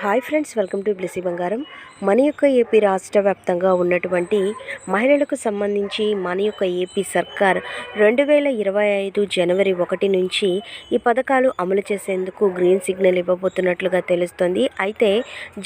Hi friends welcome to Blessy Bangaram. మన యొక్క AP రాష్ట్ర వ్యాప్తంగా ఉన్నటువంటి మహిళలకు సంబంధించి మన యొక్క ఏపీ సర్కార్ రెండు వేల ఇరవై ఐదు జనవరి ఒకటి నుంచి ఈ పథకాలు అమలు చేసేందుకు గ్రీన్ సిగ్నల్ ఇవ్వబోతున్నట్లుగా తెలుస్తుంది. అయితే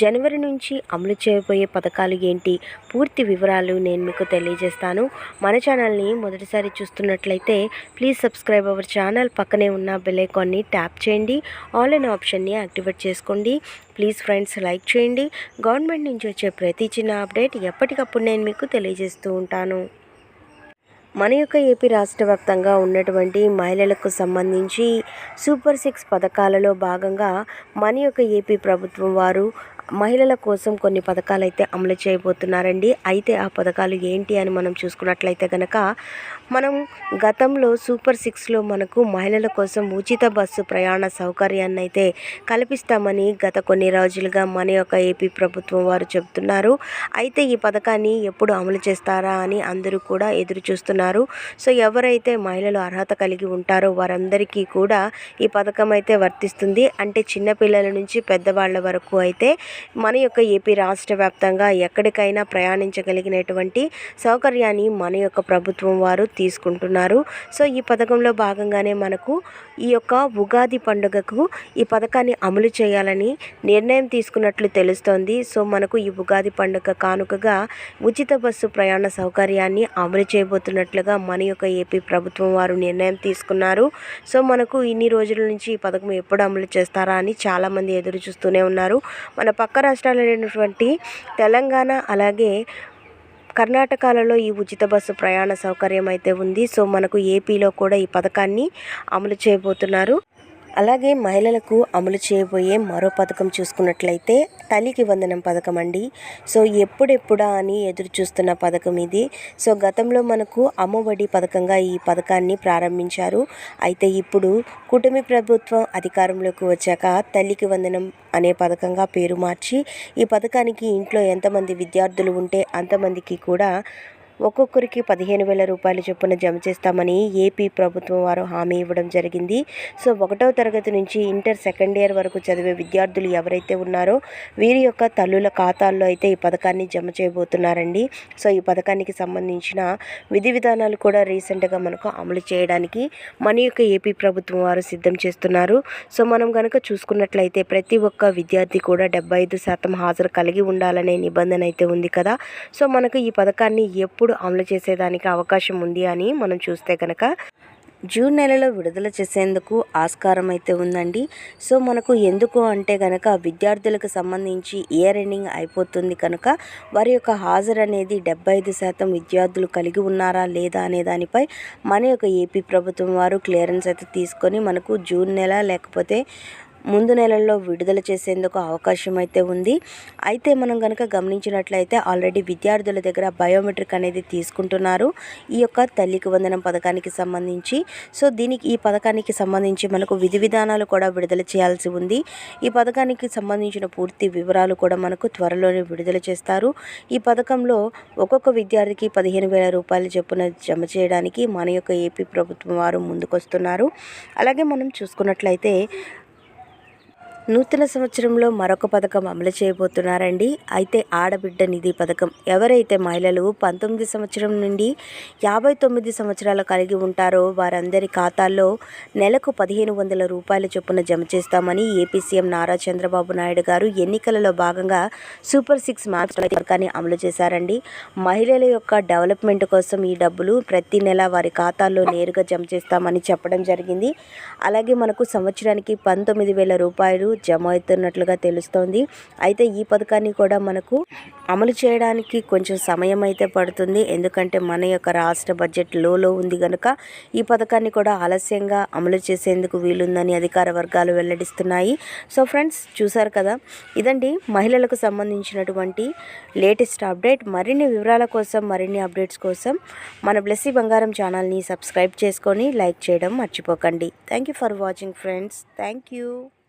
జనవరి నుంచి అమలు చేయబోయే పథకాలు ఏంటి? పూర్తి వివరాలు నేను మీకు తెలియజేస్తాను. మన ఛానల్ని మొదటిసారి చూస్తున్నట్లయితే ప్లీజ్ సబ్స్క్రైబ్ అవర్ ఛానల్. పక్కనే ఉన్న బెల్ ఐకాన్ని ట్యాప్ చేయండి. ఆన్లైన్ ఆప్షన్ని యాక్టివేట్ చేసుకోండి. ప్లీజ్ ఫ్రెండ్స్ లైక్ చేయండి. గవర్నమెంట్ నుంచి వచ్చే ప్రతి చిన్న అప్డేట్ ఎప్పటికప్పుడు నేను మీకు తెలియజేస్తూ ఉంటాను. మన యొక్క ఏపీ రాష్ట్ర వ్యాప్తంగా ఉన్నటువంటి మహిళలకు సంబంధించి సూపర్ సిక్స్ పథకాలలో భాగంగా మన యొక్క ఏపీ ప్రభుత్వం వారు మహిళల కోసం కొన్ని పథకాలు అయితే అమలు చేయబోతున్నారండి. అయితే ఆ పథకాలు ఏంటి అని మనం చూసుకున్నట్లయితే కనుక మనం గతంలో సూపర్ సిక్స్లో మనకు మహిళల కోసం ఉచిత బస్సు ప్రయాణ సౌకర్యాన్ని అయితే కల్పిస్తామని గత కొన్ని రోజులుగా మన యొక్క ఏపీ ప్రభుత్వం వారు చెబుతున్నారు. అయితే ఈ పథకాన్ని ఎప్పుడు అమలు చేస్తారా అని అందరూ కూడా ఎదురు చూస్తున్నారు. సో ఎవరైతే మహిళలు అర్హత కలిగి ఉంటారో వారందరికీ కూడా ఈ పథకం అయితే వర్తిస్తుంది. అంటే చిన్నపిల్లల నుంచి పెద్దవాళ్ళ వరకు అయితే మన యొక్క ఏపీ రాష్ట్ర వ్యాప్తంగా ఎక్కడికైనా ప్రయాణించగలిగినటువంటి సౌకర్యాన్ని మన యొక్క ప్రభుత్వం వారు తీసుకుంటున్నారు. సో ఈ పథకంలో భాగంగానే మనకు ఈ యొక్క ఉగాది పండుగకు ఈ పథకాన్ని అమలు చేయాలని నిర్ణయం తీసుకున్నట్లు తెలుస్తోంది. సో మనకు ఈ ఉగాది పండుగ కానుకగా ఉచిత బస్సు ప్రయాణ సౌకర్యాన్ని అమలు చేయబోతున్నట్లుగా మన యొక్క ఏపీ ప్రభుత్వం వారు నిర్ణయం తీసుకున్నారు. సో మనకు ఇన్ని రోజుల నుంచి ఈ పథకం ఎప్పుడు అమలు చేస్తారా అని చాలామంది ఎదురు చూస్తూనే ఉన్నారు. మన పక్క రాష్ట్రాలైనటువంటి తెలంగాణ అలాగే కర్ణాటకలలో ఈ ఉచిత బస్సు ప్రయాణ సౌకర్యం అయితే ఉంది. సో మనకు ఏపీలో కూడా ఈ పథకాన్ని అమలు చేయబోతున్నారు. అలాగే మహిళలకు అమలు చేయబోయే మరో పథకం చూసుకున్నట్లయితే తల్లికి వందనం పథకం అండి. సో ఎప్పుడెప్పుడా అని ఎదురు చూస్తున్న పథకం ఇది. సో గతంలో మనకు అమ్మఒడి పథకంగా ఈ పథకాన్ని ప్రారంభించారు. అయితే ఇప్పుడు కుటుంబ ప్రభుత్వం అధికారంలోకి వచ్చాక తల్లికి వందనం అనే పథకంగా పేరు మార్చి ఈ పథకానికి ఇంట్లో ఎంతమంది విద్యార్థులు ఉంటే అంతమందికి కూడా ఒక్కొక్కరికి పదిహేను వేల రూపాయలు చొప్పున జమ చేస్తామని ఏపీ ప్రభుత్వం వారు హామీ ఇవ్వడం జరిగింది. సో ఒకటవ తరగతి నుంచి ఇంటర్ సెకండ్ ఇయర్ వరకు చదివే విద్యార్థులు ఎవరైతే ఉన్నారో వీరి యొక్క తల్లుల ఖాతాల్లో అయితే ఈ పథకాన్ని జమ చేయబోతున్నారండి. సో ఈ పథకానికి సంబంధించిన విధి విధానాలు కూడా రీసెంట్గా మనకు అమలు చేయడానికి మన యొక్క ఏపీ ప్రభుత్వం వారు సిద్ధం చేస్తున్నారు. సో మనం కనుక చూసుకున్నట్లయితే ప్రతి ఒక్క విద్యార్థి కూడా డెబ్బై ఐదు శాతం హాజరు కలిగి ఉండాలనే నిబంధన అయితే ఉంది కదా. సో మనకు ఈ పథకాన్ని ఎప్పుడు ఎప్పుడు అమలు చేసేదానికి అవకాశం ఉంది అని మనం చూస్తే కనుక జూన్ నెలలో విడుదల చేసేందుకు ఆస్కారం అయితే ఉందండి. సో మనకు ఎందుకు అంటే కనుక విద్యార్థులకు సంబంధించి ఇయర్ ఎండింగ్ అయిపోతుంది కనుక వారి యొక్క హాజరు అనేది డెబ్బై ఐదు శాతం విద్యార్థులు కలిగి ఉన్నారా లేదా అనే దానిపై మన యొక్క ఏపీ ప్రభుత్వం వారు క్లియరెన్స్ అయితే తీసుకొని మనకు జూన్ నెల లేకపోతే ముందు నెలల్లో విడుదల చేసేందుకు అవకాశం అయితే ఉంది. అయితే మనం కనుక గమనించినట్లయితే ఆల్రెడీ విద్యార్థుల దగ్గర బయోమెట్రిక్ అనేది తీసుకుంటున్నారు. ఈ యొక్క తల్లికి వందనం పథకానికి సంబంధించి. సో దీనికి ఈ పథకానికి సంబంధించి మనకు విధి విధానాలు కూడా విడుదల చేయాల్సి ఉంది. ఈ పథకానికి సంబంధించిన పూర్తి వివరాలు కూడా మనకు త్వరలోనే విడుదల చేస్తారు. ఈ పథకంలో ఒక్కొక్క విద్యార్థికి పదిహేను వేల రూపాయలు చొప్పున జమ చేయడానికి మన యొక్క ఏపీ ప్రభుత్వం వారు ముందుకొస్తున్నారు. అలాగే మనం చూసుకున్నట్లయితే నూతన సంవత్సరంలో మరొక పథకం అమలు చేయబోతున్నారండి. అయితే ఆడబిడ్డ నిధి పథకం. ఎవరైతే మహిళలు పంతొమ్మిది సంవత్సరం నుండి యాభై తొమ్మిది సంవత్సరాలు కలిగి ఉంటారో వారందరి ఖాతాల్లో నెలకు పదిహేను వందల రూపాయల చొప్పున జమ చేస్తామని ఏపీ సీఎం నారా చంద్రబాబు నాయుడు గారు ఎన్నికలలో భాగంగా సూపర్ సిక్స్ మ్యాథ్స్ పథకాన్ని అమలు చేశారండి. మహిళల యొక్క డెవలప్మెంట్ కోసం ఈ డబ్బులు ప్రతి నెల వారి ఖాతాల్లో నేరుగా జమ చేస్తామని చెప్పడం జరిగింది. అలాగే మనకు సంవత్సరానికి పంతొమ్మిది వేల రూపాయలు జమ అవుతున్నట్లుగా తెలుస్తోంది. అయితే ఈ పథకాన్ని కూడా మనకు అమలు చేయడానికి కొంచెం సమయం అయితే పడుతుంది. ఎందుకంటే మన యొక్క రాష్ట్ర బడ్జెట్ లోలో ఉంది కనుక ఈ పథకాన్ని కూడా ఆలస్యంగా అమలు చేసేందుకు వీలుందని అధికార వర్గాలు వెల్లడిస్తున్నాయి. సో ఫ్రెండ్స్ చూసారు కదా? ఇదండి మహిళలకు సంబంధించినటువంటి లేటెస్ట్ అప్డేట్. మరిన్ని వివరాల కోసం మరిన్ని అప్డేట్స్ కోసం మన బ్లెస్సీ బంగారం ఛానల్ని సబ్స్క్రైబ్ చేసుకొని లైక్ చేయడం మర్చిపోకండి. Thank you for watching friends. Thank you.